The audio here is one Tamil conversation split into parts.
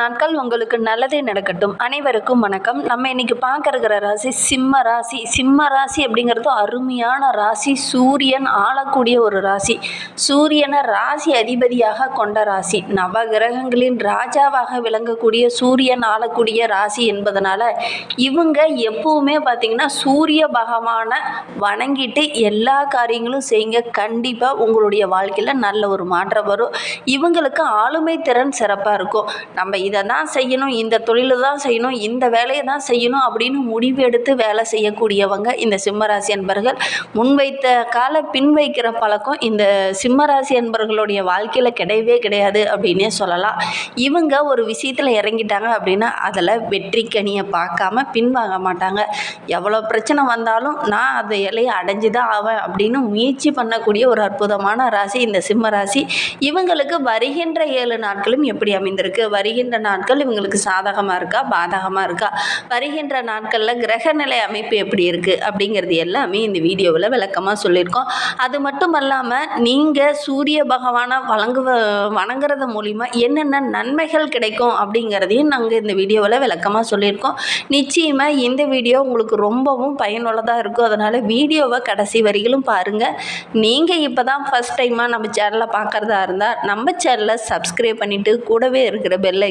நாட்கள் உங்களுக்கு நல்லதே நடக்கட்டும். அனைவருக்கும் வணக்கம். நம்ம இன்னைக்கு பார்க்க ராசி சிம்ம ராசி. சிம்ம ராசி அப்படிங்கிறது அருமையான ராசி. சூரியன் ஆளக்கூடிய ஒரு ராசி. சூரியனை ராசி அதிபதியாக கொண்ட ராசி. நவ கிரகங்களின் ராஜாவாக விளங்கக்கூடிய சூரியன் ஆளக்கூடிய ராசி என்பதனால இவங்க எப்பவுமே பார்த்தீங்கன்னா சூரிய பகவானை வணங்கிட்டு எல்லா காரியங்களும் செய்யுங்க. கண்டிப்பாக உங்களுடைய வாழ்க்கையில் நல்ல ஒரு மாற்றம் வரும். இவங்களுக்கு ஆளுமை திறன் சிறப்பாக இருக்கும். நம்ம இதை தான் செய்யணும் இந்த தொழிலை தான் செய்யணும் இந்த வேலையை தான் செய்யணும் அப்படின்னு முடிவெடுத்து வேலை செய்யக்கூடியவங்க இந்த சிம்மராசி அன்பர்கள். முன்வைத்த கால பின்வைக்கிற பழக்கம் இந்த சிம்மராசி அன்பர்களுடைய வாழ்க்கையில் கிடையவே கிடையாது அப்படின்னே சொல்லலாம். இவங்க ஒரு விஷயத்தில் இறங்கிட்டாங்க அப்படின்னா அதில் வெற்றி கனியை பார்க்காம பின்வாங்க மாட்டாங்க. எவ்வளோ பிரச்சனை வந்தாலும் நான் அந்த இலையை அடைஞ்சு தான் ஆவேன் அப்படின்னு முயற்சி பண்ணக்கூடிய ஒரு அற்புதமான ராசி இந்த சிம்ம ராசி இவங்களுக்கு வருகின்ற ஏழு நாட்களும் எப்படி அமைந்திருக்கு? வருகின்ற நாட்கள் இவங்களுக்கு சாதகமாக இருக்கா? பாதகமாக இருக்கா? வருகின்ற நாட்களில் கிரகநிலை அமைப்பு எப்படி இருக்குது அப்படிங்கிறது எல்லாமே இந்த வீடியோவில் விளக்கமாக சொல்லியிருக்கோம். அது மட்டும் அல்லாமல் நீங்கள் சூரிய பகவானை வழங்குவ வணங்குறது மூலிமா என்னென்ன நன்மைகள் கிடைக்கும் அப்படிங்கிறதையும் நாங்கள் இந்த வீடியோவில் விளக்கமாக சொல்லியிருக்கோம். நிச்சயமாக இந்த வீடியோ உங்களுக்கு ரொம்பவும் பயனுள்ளதாக இருக்கும். அதனால் வீடியோவை கடைசி வரையிலும் பாருங்கள் நீங்கள் இப்போ தான் ஃபஸ்ட் டைமாக நம்ம சேனலை பார்க்குறதா இருந்தால் நம்ம சேனலை சப்ஸ்கிரைப் பண்ணிவிட்டு கூடவே இருக்கிற பெல்லை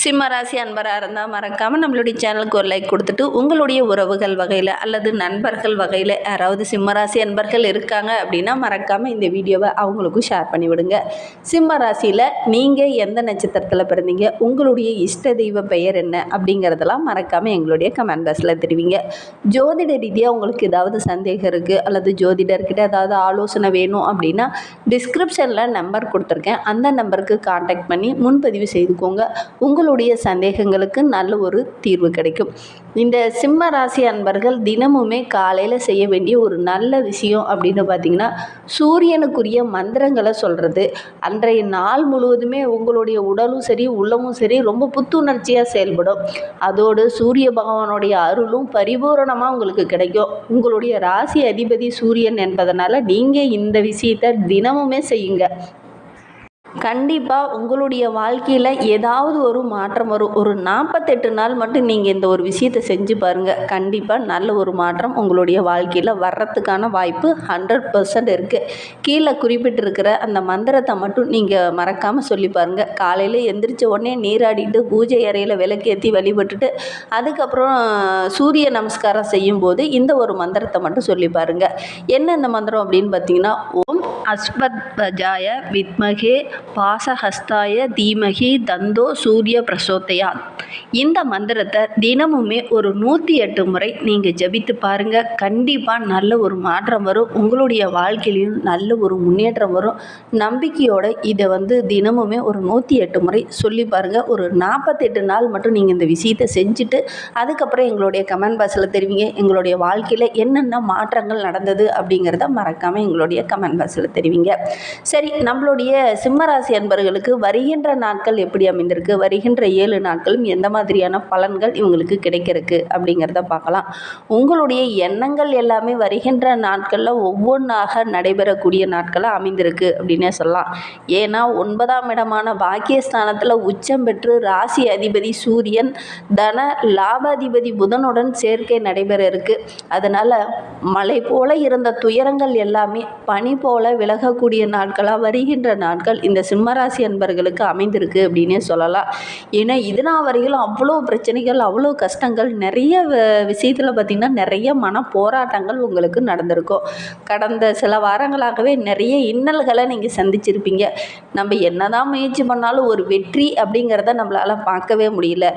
சிம்மராசி அன்பராக இருந்தால் மறக்காமல் நம்மளுடைய சேனலுக்கு ஒரு லைக் கொடுத்துட்டு உங்களுடைய உறவுகள் வகையில் அல்லது நண்பர்கள் வகையில் யாராவது சிம்மராசி அன்பர்கள் இருக்காங்க அப்படின்னா மறக்காமல் இந்த வீடியோவை அவங்களுக்கும் ஷேர் பண்ணி விடுங்க சிம்ம ராசியில் நீங்கள் எந்த நட்சத்திரத்தில் பிறந்தீங்க உங்களுடைய இஷ்ட தெய்வ பெயர் என்ன அப்படிங்கிறதெல்லாம் மறக்காமல் எங்களுடைய கமெண்ட் பாக்ஸில் தெரிவிங்க. ஜோதிட ரீதியாக உங்களுக்கு ஏதாவது சந்தேகம் இருக்குது அல்லது ஜோதிடர்கிட்ட ஏதாவது ஆலோசனை வேணும் அப்படின்னா டிஸ்கிரிப்ஷனில் நம்பர் கொடுத்துருக்கேன். அந்த நம்பருக்கு காண்டாக்ட் பண்ணி முன்பதிவு செய்துக்கோங்க. உங்கள் உங்களுடைய சந்தேகங்களுக்கு நல்ல ஒரு தீர்வு கிடைக்கும். இந்த சிம்ம ராசி அன்பர்கள் தினமுமே காலையில் செய்ய வேண்டிய ஒரு நல்ல விஷயம் அப்படின்னு பார்த்தீங்கன்னா சூரியனுக்குரிய மந்திரங்களை சொல்கிறது அன்றைய நாள் முழுவதுமே உங்களுடைய உடலும் சரி உள்ளமும் சரி ரொம்ப புத்துணர்ச்சியாக செயல்படும். அதோடு சூரிய பகவானுடைய அருளும் பரிபூரணமாக உங்களுக்கு கிடைக்கும். உங்களுடைய ராசி அதிபதி சூரியன் என்பதனால் நீங்கள் இந்த விஷயத்தை தினமுமே செய்யுங்க. கண்டிப்பாக உங்களுடைய வாழ்க்கையில் ஏதாவது ஒரு மாற்றம் வரும். ஒரு நாற்பத்தெட்டு நாள் மட்டும் நீங்கள் இந்த ஒரு விஷயத்தை செஞ்சு பாருங்கள் கண்டிப்பாக நல்ல ஒரு மாற்றம் உங்களுடைய வாழ்க்கையில் வர்றதுக்கான வாய்ப்பு ஹண்ட்ரட் பர்சன்ட் இருக்குது கீழே குறிப்பிட்டிருக்கிற அந்த மந்திரத்தை மட்டும் நீங்கள் மறக்காமல் சொல்லி பாருங்கள் காலையில் எந்திரிச்ச உடனே நீராடிட்டு பூஜை அறையில் விளக்கேற்றி வழிபட்டுட்டு அதுக்கப்புறம் சூரிய நமஸ்காரம் செய்யும்போது இந்த ஒரு மந்திரத்தை மட்டும் சொல்லி பாருங்கள் என்ன இந்த மந்திரம் அப்படின்னு பார்த்தீங்கன்னா ஓம் அஸ்வத்வஜாய வித்மகே பாசஹஸ்தாய தீமகி தந்தோ சூரிய பிரசோதயா. இந்த மந்திரத்தை தினமுமே ஒரு நூற்றி எட்டு முறை நீங்கள் ஜபித்து பாருங்கள் கண்டிப்பாக நல்ல ஒரு மாற்றம் வரும். உங்களுடைய வாழ்க்கையிலையும் நல்ல ஒரு முன்னேற்றம் வரும். நம்பிக்கையோடு இதை வந்து தினமுமே ஒரு நூற்றி எட்டு முறை சொல்லி பாருங்கள் ஒரு நாற்பத்தெட்டு நாள் மட்டும் நீங்கள் இந்த விஷயத்தை செஞ்சுட்டு அதுக்கப்புறம் எங்களுடைய கமெண்ட் பாக்ஸில் தெரிவிங்க. எங்களுடைய வாழ்க்கையில் என்னென்ன மாற்றங்கள் நடந்தது அப்படிங்கிறத மறக்காமல் எங்களுடைய கமெண்ட் பாக்ஸில் தெரிவிங்க. சரி நம்மளுடைய சிம்மராசி அன்பர்களுக்கு வருகின்ற நாட்கள் எப்படி அமைந்திருக்கு? வருகின்ற ஏழு நாட்களும் எந்த மாதிரியான பலன்கள் இவங்களுக்கு கிடைக்கிறதுக்கு அப்படிங்கிறத பார்க்கலாம். உங்களுடைய எண்ணங்கள் எல்லாமே வருகின்ற நாட்களில் ஒவ்வொன்றாக நடைபெறக்கூடிய நாட்களாக அமைந்திருக்கு அப்படின்னே சொல்லலாம். ஏன்னா ஒன்பதாம் இடமான பாக்கியஸ்தானத்தில் உச்சம் பெற்று ராசி அதிபதி சூரியன் தன லாபாதிபதி புதனுடன் சேர்க்கை நடைபெற இருக்கு. அதனால் மலை போல இருந்த துயரங்கள் எல்லாமே பனி போல விலகக்கூடிய நாட்களாக வருகின்ற நாட்கள் இந்த சிம்மராசி அன்பர்களுக்கு அமைந்திருக்கு அப்படின்னே சொல்லலாம். ஏன்னா இதனா வரையிலும் அவ்வளோ பிரச்சனைகள் அவ்வளோ கஷ்டங்கள் நிறைய விஷயத்தில் பார்த்திங்கன்னா நிறைய மன போராட்டங்கள் உங்களுக்கு நடந்திருக்கும் கடந்த சில வாரங்களாகவே நிறைய இன்னல்களை நீங்கள் சந்திச்சிருப்பீங்க. நம்ம என்னதான் முயற்சி பண்ணாலும் ஒரு வெற்றி அப்படிங்கிறத நம்மளால் பார்க்கவே முடியல.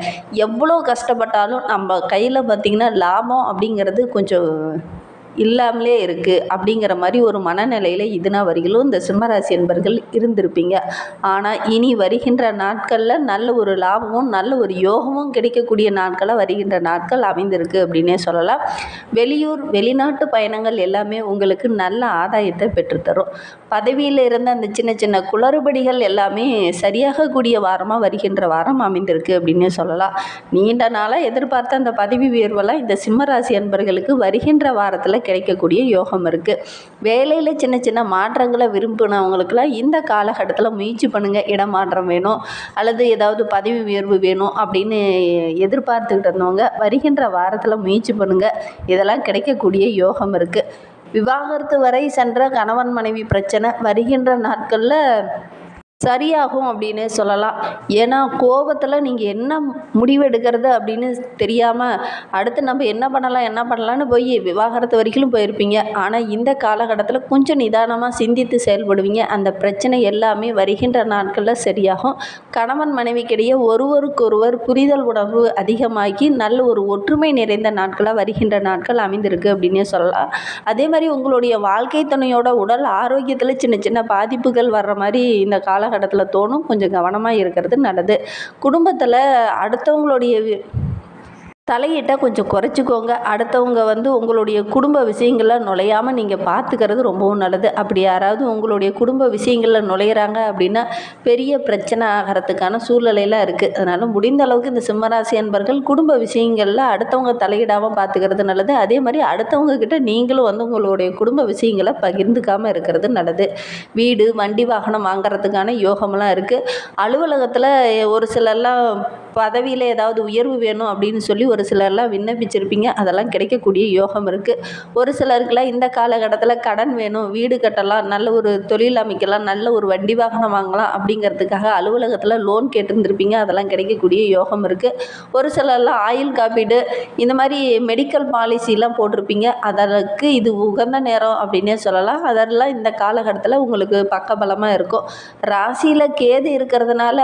எவ்வளோ கஷ்டப்பட்டாலும் நம்ம கையில் பார்த்திங்கன்னா லாபம் அப்படிங்கிறது கொஞ்சம் இல்லாமலே இருக்குது அப்படிங்கிற மாதிரி ஒரு மனநிலையில் இதுனா வரையிலும் இந்த சிம்மராசி என்பர்கள் இருந்திருப்பீங்க. ஆனால் இனி வருகின்ற நாட்களில் நல்ல ஒரு லாபமும் நல்ல ஒரு யோகமும் கிடைக்கக்கூடிய நாட்களாக வருகின்ற நாட்கள் அமைந்திருக்கு அப்படின்னே சொல்லலாம். வெளியூர் வெளிநாட்டு பயணங்கள் எல்லாமே உங்களுக்கு நல்ல ஆதாயத்தை பெற்றுத்தரும். பதவியில் இருந்த அந்த சின்ன சின்ன குளறுபடிகள் எல்லாமே சரியாகக்கூடிய வாரமாக வருகின்ற வாரம் அமைந்திருக்கு அப்படின்னே சொல்லலாம். நீண்ட நாளாக எதிர்பார்த்த அந்த பதவி உயர்வெல்லாம் இந்த சிம்மராசி அன்பர்களுக்கு வருகின்ற வாரத்தில் கிடைக்கக்கூடிய யோகம் இருக்குது வேலையில் சின்ன சின்ன மாற்றங்களை விரும்பினவங்களுக்கெல்லாம் இந்த காலகட்டத்தில் முயற்சி பண்ணுங்கள் இடமாற்றம் வேணும். அல்லது ஏதாவது பதவி உயர்வு வேணும் அப்படின்னு எதிர்பார்த்துக்கிட்டு இருந்தவங்க வருகின்ற வாரத்தில் முயற்சி பண்ணுங்கள் இதெல்லாம் கிடைக்கக்கூடிய யோகம் இருக்குது விவாகரத்து வரை சென்ற கணவன் மனைவி பிரச்சனை வருகின்ற நாட்களில் சரியாகும் அப்படின்னு சொல்லலாம். ஏன்னா கோபத்தில் நீங்கள் என்ன முடிவெடுக்கிறது அப்படின்னு தெரியாமல் அடுத்து நம்ம என்ன பண்ணலாம் என்ன பண்ணலான்னு போய் விவாகரத்து வரைக்கும் போயிருப்பீங்க. ஆனால் இந்த காலகட்டத்தில் கொஞ்சம் நிதானமாக சிந்தித்து செயல்படுவீங்க. அந்த பிரச்சனை எல்லாமே வருகின்ற நாட்களில் சரியாகும். கணவன் மனைவிக்கிடையே ஒருவருக்கொருவர் புரிதல் உணர்வு அதிகமாகி நல்ல ஒரு ஒற்றுமை நிறைந்த நாட்களாக வருகின்ற நாட்கள் அமைந்திருக்கு அப்படின்னே சொல்லலாம். அதே மாதிரி உங்களுடைய வாழ்க்கை துணையோட உடல் ஆரோக்கியத்தில் சின்ன சின்ன பாதிப்புகள் வர்ற மாதிரி இந்த காலகட்டத்தில் தோணும். கொஞ்சம் கவனமாக இருக்கிறது நல்லது. குடும்பத்தில் அடுத்தவங்களுடைய தலையிட்டால் கொஞ்சம் குறைச்சிக்கோங்க. அடுத்தவங்க வந்து உங்களுடைய குடும்ப விஷயங்களில் நுழையாமல் நீங்கள் பார்த்துக்கிறது ரொம்பவும் நல்லது. அப்படி யாராவது உங்களுடைய குடும்ப விஷயங்களில் நுழையிறாங்க அப்படின்னா பெரிய பிரச்சனை ஆகிறதுக்கான சூழ்நிலையெல்லாம் இருக்குது அதனால் முடிந்த அளவுக்கு இந்த சிம்மராசி அன்பர்கள் குடும்ப விஷயங்களில் அடுத்தவங்க தலையிடாமல் பார்த்துக்கிறது நல்லது. அதே மாதிரி அடுத்தவங்க கிட்ட நீங்களும் வந்து உங்களுடைய குடும்ப விஷயங்களை பகிர்ந்துக்காமல் இருக்கிறது நல்லது. வீடு வண்டி வாகனம் வாங்குறதுக்கான யோகமெல்லாம் இருக்குது அலுவலகத்தில் ஒரு சிலர்லாம் பதவியில் ஏதாவது உயர்வு வேணும் அப்படின்னு சொல்லி ஒரு சிலர்லாம் விண்ணப்பிச்சிருப்பீங்க. அதெல்லாம் கிடைக்கக்கூடிய யோகம் இருக்குது ஒரு சிலருக்குலாம் இந்த காலகட்டத்தில் கடன் வேணும் வீடு கட்டலாம் நல்ல ஒரு தொழில் அமைக்கலாம் நல்ல ஒரு வண்டி வாகனம் வாங்கலாம் அப்படிங்கிறதுக்காக அலுவலகத்தில் லோன் கேட்டிருந்திருப்பீங்க. அதெல்லாம் கிடைக்கக்கூடிய யோகம் இருக்குது ஒரு சிலர்லாம் ஆயுள் காப்பீடு இந்த மாதிரி மெடிக்கல் பாலிசிலாம் போட்டிருப்பீங்க. அதற்கு இது உகந்த நேரம் அப்படின்னே சொல்லலாம். அதெல்லாம் இந்த காலகட்டத்தில் உங்களுக்கு பக்கபலமாக இருக்கும். ராசியில் கேது இருக்கிறதுனால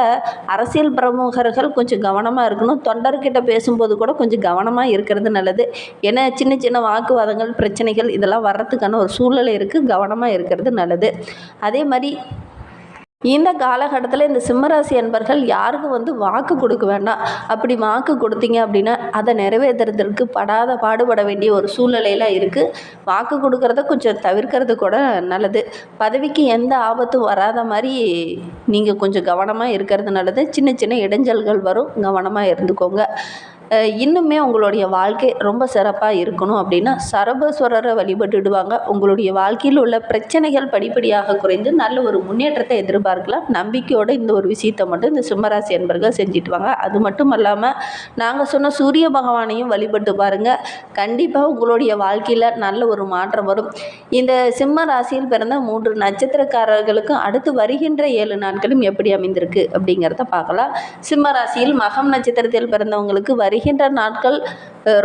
அரசியல் பிரமுகர்கள் கொஞ்சம் கவனமாக இருக்கணும். தொண்டர்கிட்ட பேசும்போது கூட கொஞ்சம் கவனமாக இருக்கிறது நல்லது. ஏன்னா சின்ன சின்ன வாக்குவாதங்கள் பிரச்சனைகள் இதெல்லாம் வர்றதுக்கான ஒரு சூழ்நிலை இருக்குது கவனமாக இருக்கிறது நல்லது. அதே மாதிரி இந்த காலகட்டத்தில் இந்த சிம்மராசி அன்பர்கள் யாருக்கும் வந்து வாக்கு கொடுக்க வேண்டாம்? அப்படி வாக்கு கொடுத்தீங்க அப்படின்னா அதை நிறைவேற்றுறதுக்கு படாத பாடுபட வேண்டிய ஒரு சூழ்நிலையில் இருக்குது வாக்கு கொடுக்கறத கொஞ்சம் தவிர்க்கிறது கூட நல்லது. பதவிக்கு எந்த ஆபத்தும் வராத மாதிரி நீங்கள் கொஞ்சம் கவனமாக இருக்கிறது நல்லது. சின்ன சின்ன இடைஞ்சல்கள் வரும். கவனமாக இருந்துக்கோங்க. இன்னுமே உங்களுடைய வாழ்க்கை ரொம்ப சிறப்பாக இருக்கணும் அப்படின்னா சரபஸ்வரரை வழிபட்டுடுவாங்க. உங்களுடைய வாழ்க்கையில் உள்ள பிரச்சனைகள் படிப்படியாக குறைந்து நல்ல ஒரு முன்னேற்றத்தை எதிர்பார்க்கலாம். நம்பிக்கையோடு இந்த ஒரு விஷயத்தை மட்டும் இந்த சிம்மராசி என்பர்கள் செஞ்சுட்டு வாங்க. அது மட்டும் இல்லாமல் நாங்கள் சொன்ன சூரிய பகவானையும் வழிபட்டு பாருங்கள் கண்டிப்பாக உங்களுடைய வாழ்க்கையில் நல்ல ஒரு மாற்றம் வரும். இந்த சிம்ம ராசியில் பிறந்த மூன்று நட்சத்திரக்காரர்களுக்கும் அடுத்து வருகின்ற ஏழு நாட்களும் எப்படி அமைந்திருக்கு அப்படிங்கிறத பார்க்கலாம். சிம்ம ராசியில் மகம் நட்சத்திரத்தில் பிறந்தவங்களுக்கு வருகின்ற வருகின்ற நாட்கள்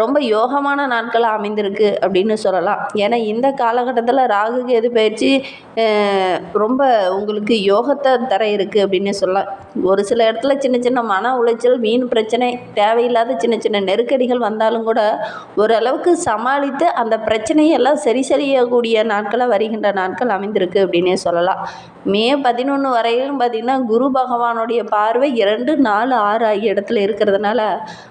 ரொம்ப யோகமான நாட்களாக அமைந்திருக்கு அப்படின்னு சொல்லலாம். ஏன்னா இந்த காலகட்டத்தில் ராகு கேது பயிற்சி ரொம்ப உங்களுக்கு யோகத்தை தர இருக்குது அப்படின்னு சொல்லலாம். ஒரு சில இடத்துல சின்ன சின்ன மன உளைச்சல் வீண் பிரச்சனை தேவையில்லாத சின்ன சின்ன நெருக்கடிகள் வந்தாலும் கூட ஓரளவுக்கு சமாளித்து அந்த பிரச்சனையெல்லாம் சரி செய்யக்கூடிய நாட்களாக வருகின்ற நாட்கள் அமைந்திருக்கு அப்படின்னே சொல்லலாம். மே பதினொன்று வரையிலும் பார்த்திங்கன்னா குரு பகவானுடைய பார்வை இரண்டு நாலு ஆறு ஆகிய இடத்துல இருக்கிறதுனால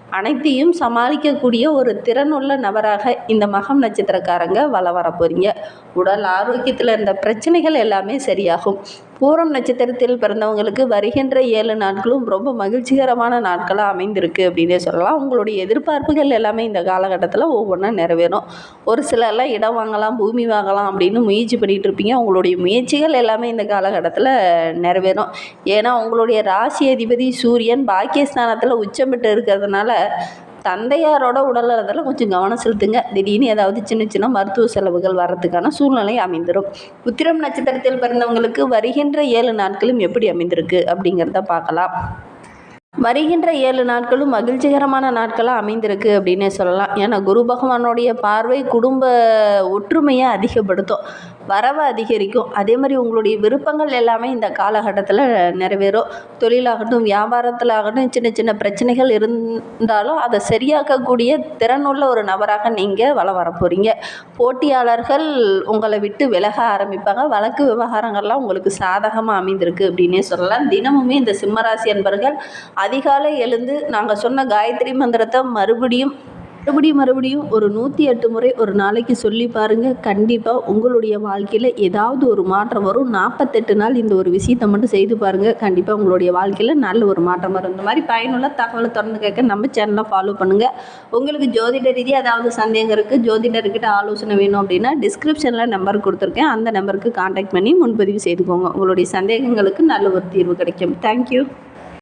அனைத்தையும் சமாளிக்கக்கூடிய ஒரு திறனுள்ள நபராக இந்த மகம் நட்சத்திரக்காரங்க வள வர போகிறீங்க உடல் ஆரோக்கியத்தில் இருந்த பிரச்சனைகள் எல்லாமே சரியாகும். பூரம் நட்சத்திரத்தில் பிறந்தவங்களுக்கு வருகின்ற ஏழு நாட்களும் ரொம்ப மகிழ்ச்சிகரமான நாட்களாக அமைந்திருக்கு அப்படின்னே சொல்லலாம். உங்களுடைய எதிர்பார்ப்புகள் எல்லாமே இந்த காலகட்டத்தில் ஒவ்வொன்றா நிறைவேறும். ஒரு சிலர்லாம் இடம் வாங்கலாம் பூமி வாங்கலாம் அப்படின்னு முயற்சி பண்ணிகிட்டு இருப்பீங்க. உங்களுடைய முயற்சிகள் எல்லாமே இந்த காலகட்டத்தில் நிறைவேறும். ஏன்னா உங்களுடைய ராசி அதிபதி சூரியன் பாக்கியஸ்தானத்தில் உச்சமிட்டு இருக்கிறதுனால தந்தையாரோட உடல்நலத்தில் கொஞ்சம் கவனம் செலுத்துங்க. திடீர்னு ஏதாவது சின்ன சின்ன மருத்துவ செலவுகள் வர்றதுக்கான சூழ்நிலை அமைந்துடும் உத்திரம் நட்சத்திரத்தில் பிறந்தவங்களுக்கு வருகின்ற ஏழு நாட்களும் எப்படி அமைந்திருக்கு அப்படிங்கிறத பார்க்கலாம். வருகின்ற ஏழு நாட்களும் மகிழ்ச்சிகரமான நாட்களாக அமைந்திருக்கு அப்படின்னே சொல்லலாம். ஏன்னா குரு பகவானுடைய பார்வை குடும்ப ஒற்றுமையை அதிகப்படுத்தும். வரவை அதிகரிக்கும். அதே மாதிரி உங்களுடைய விருப்பங்கள் எல்லாமே இந்த காலகட்டத்தில் நிறைவேறும். தொழிலாகட்டும் வியாபாரத்தில் ஆகட்டும் சின்ன சின்ன பிரச்சனைகள் இருந்தாலும் அதை சரியாக்கக்கூடிய திறனுள்ள ஒரு நபராக நீங்கள் வள வர போகிறீங்க போட்டியாளர்கள் உங்களை விட்டு விலக ஆரம்பிப்பாங்க. வழக்கு விவகாரங்கள்லாம் உங்களுக்கு சாதகமாக அமைந்திருக்கு அப்படின்னே சொல்லலாம். தினமுமே இந்த சிம்மராசி அன்பர்கள் அதிகாலை எழுந்து நாங்கள் சொன்ன காயத்ரி மந்திரத்தை மறுபடியும் மறுபடியும் மறுபடியும் ஒரு நூற்றி எட்டு முறை ஒரு நாளைக்கு சொல்லி பாருங்கள் கண்டிப்பாக உங்களுடைய வாழ்க்கையில் ஏதாவது ஒரு மாற்றம் வரும். நாற்பத்தெட்டு நாள் இந்த ஒரு விஷயத்தை மட்டும் செய்து பாருங்கள் கண்டிப்பாக உங்களுடைய வாழ்க்கையில் நல்ல ஒரு மாற்றம் வரும். இந்த மாதிரி பயனுள்ள தகவலை தொடர்ந்து கேட்க நம்ம சேனலை ஃபாலோ பண்ணுங்கள் உங்களுக்கு ஜோதிட ரீதியாக ஏதாவது சந்தேகம் இருக்குது ஜோதிடர்கிட்ட ஆலோசனை வேணும் அப்படின்னா டிஸ்கிரிப்ஷனில் நம்பர் கொடுத்துருக்கேன். அந்த நம்பருக்கு காண்டாக்ட் பண்ணி முன்பதிவு செய்துக்கோங்க. உங்களுடைய சந்தேகங்களுக்கு நல்ல ஒரு தீர்வு கிடைக்கும். தேங்க்யூ